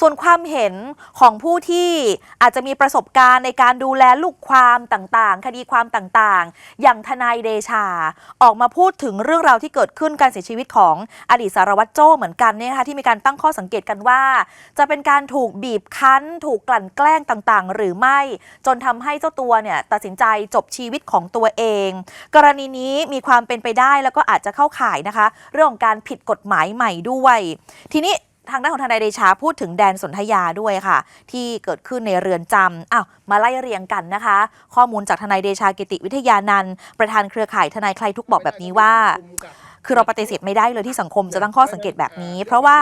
ส่วนความเห็นของผู้ที่อาจจะมีประสบการณ์ในการดูแลลูกความต่างๆ คดีความต่างๆ อย่างทนายเดชา ออกมาพูดถึงเรื่องราวที่เกิดขึ้นการเสียชีวิตของอดีตสารวัตรโจ้เหมือนกันเนี่ยนะคะที่มีการตั้งข้อสังเกตกันว่า จะเป็นการถูกบีบคั้น ถูกกลั่นแกล้งต่างๆ หรือไม่ จนทำให้เจ้าตัวเนี่ยตัดสินใจจบชีวิตของตัวเอง กรณีนี้มีความเป็นไปได้แล้วก็อาจจะเข้าข่ายนะคะ เรื่องของการผิดกฎหมายใหม่ด้วย ทีนี้ ทางด้านของทนายเดชาพูดถึงแดนสนธยาด้วยค่ะ ที่เกิดขึ้นในเรือนจำอ้าวมาไล่เรียงกันนะคะ ข้อมูลจากทนายเดชากิติวิทยานันท์ประธานเครือข่ายทนายใครทุกบอกแบบนี้ว่า คือเราปฏิเสธไม่ได้เลยที่สังคมจะตั้งข้อสังเกตแบบนี้ เพราะว่า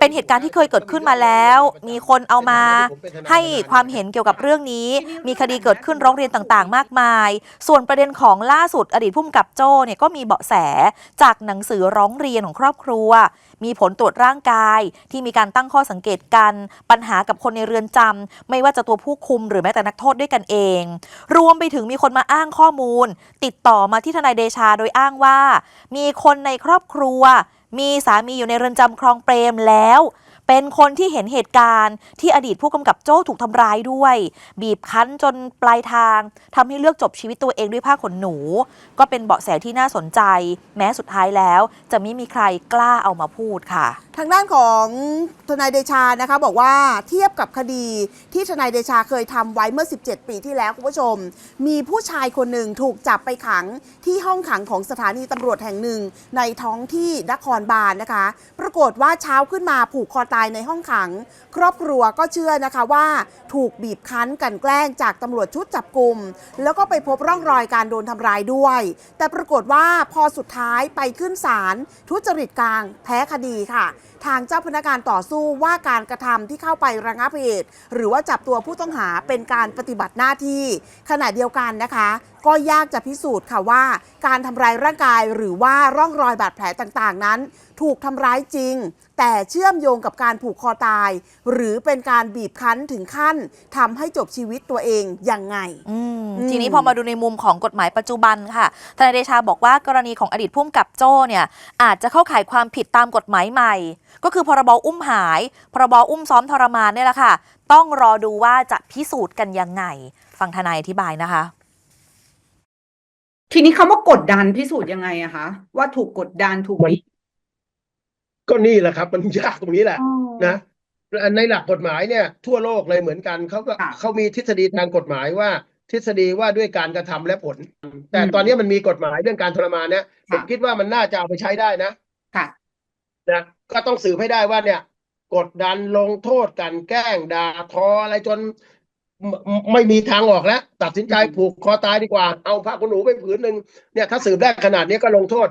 เป็นเหตุการณ์ที่เคยเกิดขึ้นมาแล้ว มีคนเอามาให้ความเห็นเกี่ยวกับเรื่องนี้ มีคดีเกิดขึ้นร้องเรียนต่างๆ มากมาย ส่วนประเด็นของล่าสุดอดีตผู้กำกับโจ้เนี่ยก็มีเบาะแสจากหนังสือร้องเรียนของครอบครัว มีผลตรวจร่างกายที่มีการตั้งข้อสังเกตกัน ปัญหากับคนในเรือนจำไม่ว่าจะตัวผู้คุมหรือแม้แต่นักโทษด้วยกันเอง รวมไปถึงมีคนมาอ้างข้อมูล ติดต่อมาที่ทนายเดชาโดยอ้างว่า มีคนในครอบครัว มีสามีอยู่ในเรือนจำคลองเปรมแล้ว เป็นคนที่เห็นเหตุการณ์ที่อดีตผู้กำกับโจ้ถูกทำร้ายด้วย บีบคั้นจนปลายทางทำให้เลือกจบชีวิตตัวเองด้วยผ้าขนหนู ก็เป็นเบาะแสที่น่าสนใจ แม้สุดท้ายแล้ว จะไม่มีใครกล้าเอามาพูดค่ะ ทางด้านของทนายเดชานะคะบอกว่าเทียบกับคดีที่ทนายเดชาเคยทำไว้เมื่อ 17 ปีที่แล้วคุณผู้ชม มีผู้ชายคนหนึ่งถูกจับไปขังที่ห้องขังของสถานีตำรวจแห่งหนึ่ง ในท้องที่นครบาลนะคะ ปรากฏว่าเช้าขึ้นมาผูกคอตายในห้องขัง ครอบครัวก็เชื่อนะคะว่า ถูกบีบคั้นกันแกล้งจากตำรวจชุดจับกลุ่มแล้วก็ไปพบร่องรอยการโดนทำร้ายด้วย แต่ปรากฏว่าพอสุดท้ายไปขึ้นศาลทุจริตกลางแพ้คดีค่ะ ทางเจ้าพนักงานต่อสู้ว่าการกระทำที่เข้าไประงับเหตุหรือว่าจับตัวผู้ต้องหาเป็นการปฏิบัติหน้าที่ขณะเดียวกันนะคะก็ยากจะพิสูจน์ค่ะว่า การทำร้ายร่างกายหรือว่าร่องรอยบาดแผลต่างๆ นั้น ถูกทำร้ายจริง แต่เชื่อมโยงกับการผูกคอตาย หรือเป็นการบีบคั้นถึงขั้นทำให้จบชีวิตตัวเองยังไงอืมอืมทีนี้พอมาดูในมุมของกฎหมายปัจจุบันค่ะทนายเดชาบอกว่ากรณีของอดีตผู้กำกับโจ้เนี่ยอาจจะเข้าข่ายความผิดตามกฎหมายใหม่ ก็คือพรบอุ้มหาย พรบอุ้มซ้อมทรมานเนี่ยแหละค่ะ ต้องรอดูว่าจะพิสูจน์กันยังไง ฟังทนายอธิบายนะคะ ทีนี้คำว่ากดดันพิสูจน์ยังไงอะคะว่าถูกกดดันถูกมันบีบก็นี่แหละครับ มันยากตรงนี้แหละอ๋อ นะในหลักกฎหมายเนี่ย ทั่วโลกเลยเหมือนกันเขาก็ค่ะ เขามีทฤษฎีทางกฎหมายว่า ทฤษฎีว่าด้วยการกระทำและผล แต่อืมตอนนี้มันมีกฎหมายเรื่องการทรมานเนี่ยผมค่ะคิดว่ามันน่าจะเอาไปใช้ได้นะค่ะ นะก็ต้องสืบให้ได้ว่าเนี่ย กดดันลงโทษกลันแกล้งด่าทออะไรจน ไม่ไม่มีทางออกแล้ว ตัดสินใจอืมผูกคอตายดีกว่า เอาผ้าขนหนูไปผืนหนึ่งเนี่ย ถ้าสืบได้ขนาดนี้ก็ลงโทษ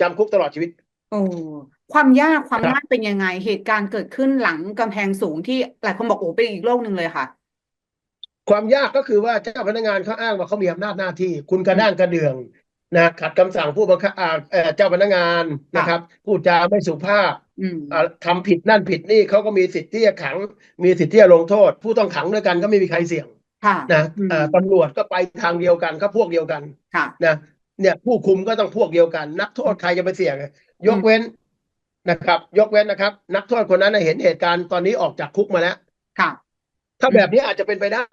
จำคุกตลอดชีวิต โอ้ความยากความครับยากเป็นยังไง เหตุการณ์เกิดขึ้นหลังกำแพงสูงที่หลายคนบอกโอ้เป็นอีกโลกหนึ่งเลยค่ะ ความยากก็คือว่าเจ้าพนักงานเขาอ้างว่าเขามีอำนาจหน้าที่ คุณกระด้างกระเดื่องนะขัดคำสั่งผู้บังคับอ่าเอ่อเจ้าพนักงานนะครับพูดจาไม่สุภาพ อืมอ่าทำผิดนั่นผิดนี่เขาก็มีสิทธิ์ที่จะขัง มีสิทธิ์ที่จะลงโทษ ผู้ต้องขังด้วยกันก็ไม่มีใครเสี่ยงค่ะนะอืมเอ่อตำรวจก็ไปทางเดียวกันก็พวกเดียวกันค่ะนะเนี่ยผู้คุมก็ต้องพวกเดียวกัน นักโทษใครจะไปเสี่ยงอะยกเว้นนะครับ ยกเว้นนะครับ นักโทษคนนั้นน่ะเห็นเหตุการณ์ตอนนี้ออกจากคุกมาแล้วค่ะถ้าแบบนี้อาจจะเป็นไปได้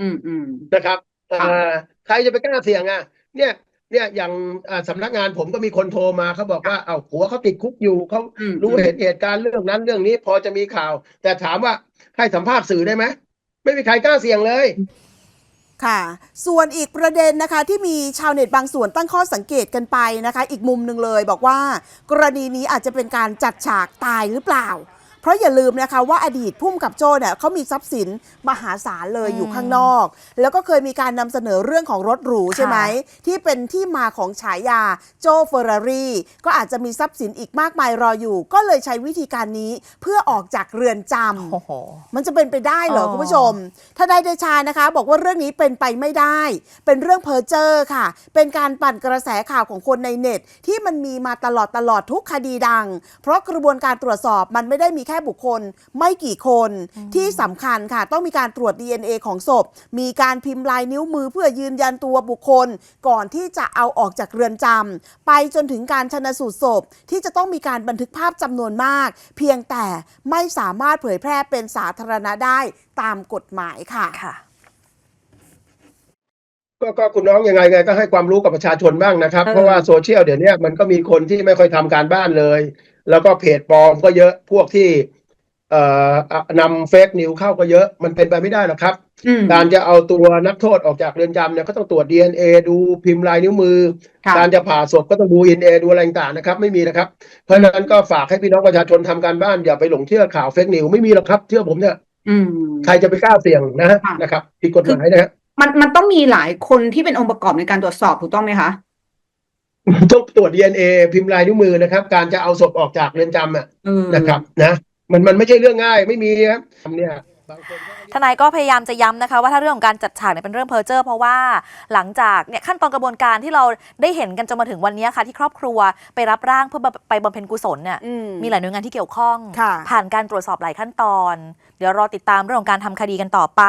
อืมอืมนะครับเอ่ค่ะอใครจะไปกล้าเสี่ยงอะ เนี่ย เนี่ยอย่างอ่าสำนักงานผมก็มีคนโทรมาเขาบอกว่าเอาผัวเขาติดคุกอยู่เขาอืมรู้อืมเห็นเหตุการณ์เรื่องนั้นเรื่องนี้พอจะมีข่าว แต่ถามว่าให้สัมภาษณ์สื่อได้ไหมไม่มีใครกล้าเสี่ยงเลยค่ะ ส่วนอีกประเด็นนะคะที่มีชาวเน็ตบางส่วนตั้งข้อสังเกตกันไปนะคะ อีกมุมหนึ่งเลยบอกว่า กรณีนี้อาจจะเป็นการจัดฉากตายหรือเปล่า เพราะอย่าลืมนะคะว่าอดีตพุ่มกับโจ้เนี่ยเขามีทรัพย์สินมหาศาลเลยอืมอยู่ข้างนอก แล้วก็เคยมีการนำเสนอเรื่องของรถหรูใช่ไหมที่เป็นที่มาของฉายาโจเฟอร์รารี่ก็อาจจะมีทรัพย์สินอีกมากมายรออยู่ ก็เลยใช้วิธีการนี้เพื่อออกจากเรือนจำโอ้โหมันจะเป็นไปได้เหรออ๋อคุณผู้ชมทนายเดชานะคะ บอกว่าเรื่องนี้เป็นไปไม่ได้ เป็นเรื่องเพ้อเจ้อค่ะ เป็นการปั่นกระแสข่าวของคนในเน็ต ที่มันมีมาตลอดตลอดทุกคดีดัง เพราะกระบวนการตรวจสอบมันไม่ได้มีแค่ค่บุคคลไม่กี่คนที่สำคัญค่ะ ต้องมีการตรวจ DNA ของศพ มีการพิมพ์ลายนิ้วมือเพื่อยืนยันตัวบุคคล ก่อนที่จะเอาออกจากเรือนจำไปจนถึงการชนสูตรศพ ที่จะต้องมีการบันทึกภาพจำนวนมาก เพียงแต่ไม่สามารถเผยแพร่เป็นสาธารณะได้ตามกฎหมายค่ะค่ะก็ก็คุณน้องยังไงไงก็ให้ความรู้กับประชาชนบ้างนะครับเออเพราะว่าโซเชียลเดี๋ยวนี้มันก็มีคนที่ไม่ค่อยทำการบ้านเลย แล้วก็เพจปลอมก็เยอะพวกที่เอ่ออะนำเฟกนิวเข้าก็เยอะมันเป็นไปไม่ได้หรอกครับอืมการจะเอาตัวนักโทษออกจากเรือนจำเนี่ยก็ต้องตรวจ DNA ดูพิมพ์ลายนิ้วมือค่ะการจะผ่าศพก็ต้องดู DNA ดูอะไรต่างๆนะครับ ไม่มีนะครับ เพราะฉะนั้นก็ฝากให้พี่น้องประชาชนทำการบ้านอย่าไปหลงเชื่อข่าวเฟกนิวไม่มีหรอกครับ เชื่อผมเนี่ยอืมใครจะไปกล้าเสี่ยงนะค่ะนะครับผิดกฎหมายนะฮะมันมันต้องมีหลายคนที่เป็นองค์ประกอบในการตรวจสอบถูกต้องไหมคะ ต้องตรวจ DNA พิมพ์ลายนิ้วมือนะครับ การจะเอาศพออกจากเรือนจำอะเออนะครับ นะมันมันไม่ใช่เรื่องง่ายไม่มีครับเนี่ยบางคนก็ทนายก็พยายามจะย้ำนะคะ ว่าถ้าเรื่องของการจัดฉากเนี่ยเป็นเรื่องเพ้อเจ้อเพราะว่าหลังจากเนี่ยขั้นตอนกระบวนการที่เราได้เห็นกันจนมาถึงวันนี้ค่ะ ที่ครอบครัวไปรับร่างเพื่อไปบำเพ็ญกุศลเนี่ยอืมมีหลายหน่วยงานที่เกี่ยวข้องค่ะผ่านการตรวจสอบหลายขั้นตอน เดี๋ยวรอติดตามเรื่องของการทำคดีกันต่อไป